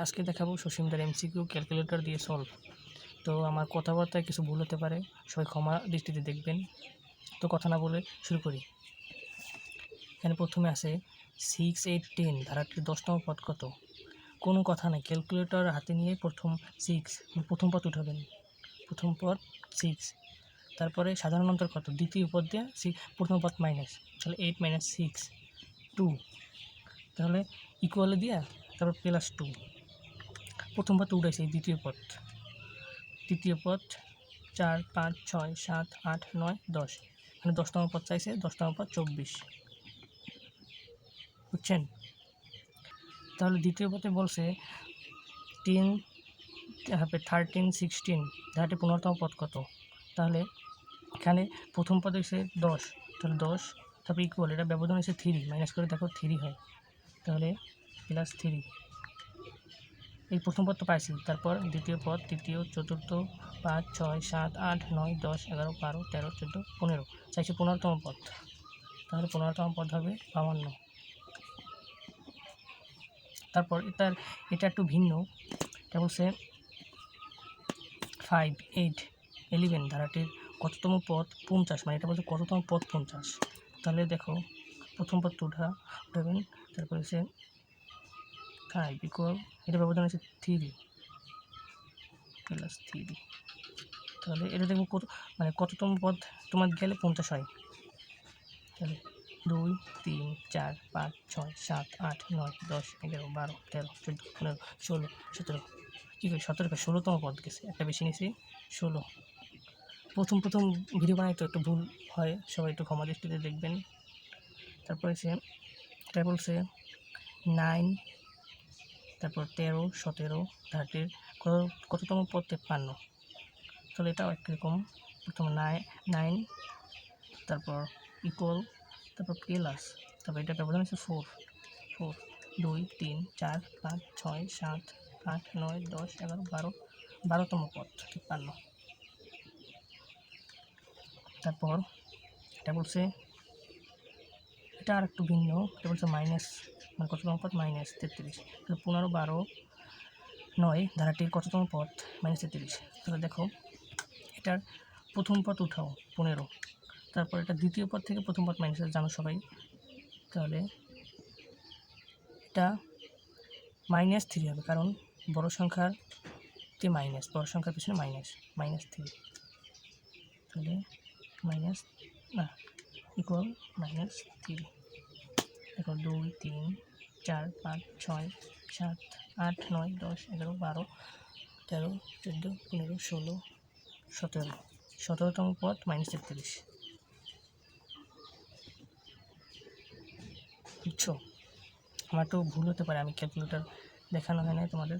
আজকে দেখাবো সসীমদার এমসিকিউ ক্যালকুলেটর দিয়ে সলভ তো আমার কথাবার্তায় কিছু ভুল হতে পারে, সবাই ক্ষমা দৃষ্টিতে দেখবেন। তো কথা না বলে শুরু করি। এখানে প্রথমে আছে সিক্স এইট টেন ধারাটির দশতম পদ কত? কোনো কথা নেই ক্যালকুলেটর হাতে নিয়ে প্রথম সিক্স প্রথম পদ উঠাবেন। প্রথম পদ সিক্স তারপরে সাধারণ অন্তর কত? দ্বিতীয় পদ দিয়ে প্রথম পদ মাইনাস তাহলে এইট মাইনাস সিক্স টু তাহলে ইকুয়ালে দিয়া তারপর প্লাস টু প্রথম পদ উঠাইছে এই দ্বিতীয় পদ। তৃতীয় পদ, চার, পাঁচ, ছয়, সাত, আট, নয়, দশ। এখানে দশতম পদ চাইছে, দশতম পদ চব্বিশ। বুঝছেন? তাহলে দ্বিতীয় পদে বলছে, টেন হবে থার্টিন, সিক্সটিন ধারাটি পনেরোতম পদ কত? তাহলে এখানে প্রথম পদে এসে দশ, তাহলে দশ, তারপরে ইকুয়াল এটা ব্যবধান এসে থ্রি মাইনাস করে দেখো থ্রি হয়। তাহলে প্লাস থ্রি এই প্রথম পদ তো পাইছি। তারপর দ্বিতীয় পদ, তৃতীয়, চতুর্থ, পাঁচ, ছয়, সাত, আট, নয়, দশ, এগারো, বারো, তেরো, চোদ্দ, পনেরো। চাইছি পনেরোতম পদ। তাহলে পনেরোতম পদ হবে বাউান্ন। তারপর এটার, এটা একটু ভিন্ন। এটা বলছে ফাইভ এইট ইলেভেন ধারাটির কততম পদ পঞ্চাশ মানে এটা বলছে কততম পদ পঞ্চাশ। তাহলে দেখো, প্রথম পদ উঠা, উঠাবেন। তারপরে সে ফাইভ ইকুয়াল এটা ব্যবধান আছে থ্রি প্লাস থ্রি তাহলে এটা দেখব কত মানে কততম পদ তোমার গেলে পঞ্চাশ হয়। তাহলে দুই, তিন, চার, পাঁচ, ছয়, সাত, আট, নয়, দশ, এগারো, বারো, তেরো, চোদ্দ, পনেরো, ষোলো, সতেরো। কী করি? সতেরো ষোলোতম পদ গেছে। একটা বেশি নিয়েছি, ষোলো। প্রথম প্রথম ভিডিও বানাই তো একটু ভুল হয়। সবাই একটু ক্ষমা দৃষ্টিতে দেখবেন। তারপরে সে এটা বলছে নাইন তারপর তেরো, সতেরো থার্টির কত, কততম পদ তেপ্পান্ন তাহলে এটাও একরকম প্রথম নাইন তারপর ইকুয়াল তারপর প্লাস তারপর এটা ব্যবধান হচ্ছে ফোর ফোর দুই, তিন, চার, পাঁচ, ছয়, সাত, আট, নয়, দশ, এগারো, বারো, বারোতম পদ তিপ্পান্ন তারপর এটা বলছে এটা আর একটু ভিন্ন। এটা বলছে মাইনাস মানে কততম পথ মাইনাস তেত্রিশ। তাহলে পনেরো, বারো, নয়, ধারাটির কততম পথ মাইনাস তেত্রিশ। তাহলে দেখো, এটার প্রথম পথ উঠাও, পনেরো। তারপর এটা দ্বিতীয় পথ থেকে প্রথম পথ মাইনাস জানো সবাই? তাহলে এটা মাইনাস থ্রি হবে, কারণ বড় সংখ্যার তে মাইনাস বড় সংখ্যার পিছনে মাইনাস মাইনাস থ্রি তাহলে মাইনাস না ইকুয়াল মাইনাস থ্রি দেখো দুই, তিন, চার, পাঁচ, ছয়, সাত, আট, নয়, দশ, এগারো, বারো, তেরো, চোদ্দ, পনেরো, ষোলো, সতেরো। সতেরোতম পদ মাইনাস তেত্রিশ। বুঝছ? আমার তো ভুল হতে পারে, আমি ক্যালকুলেটার দেখানো হয় নাই তোমাদের।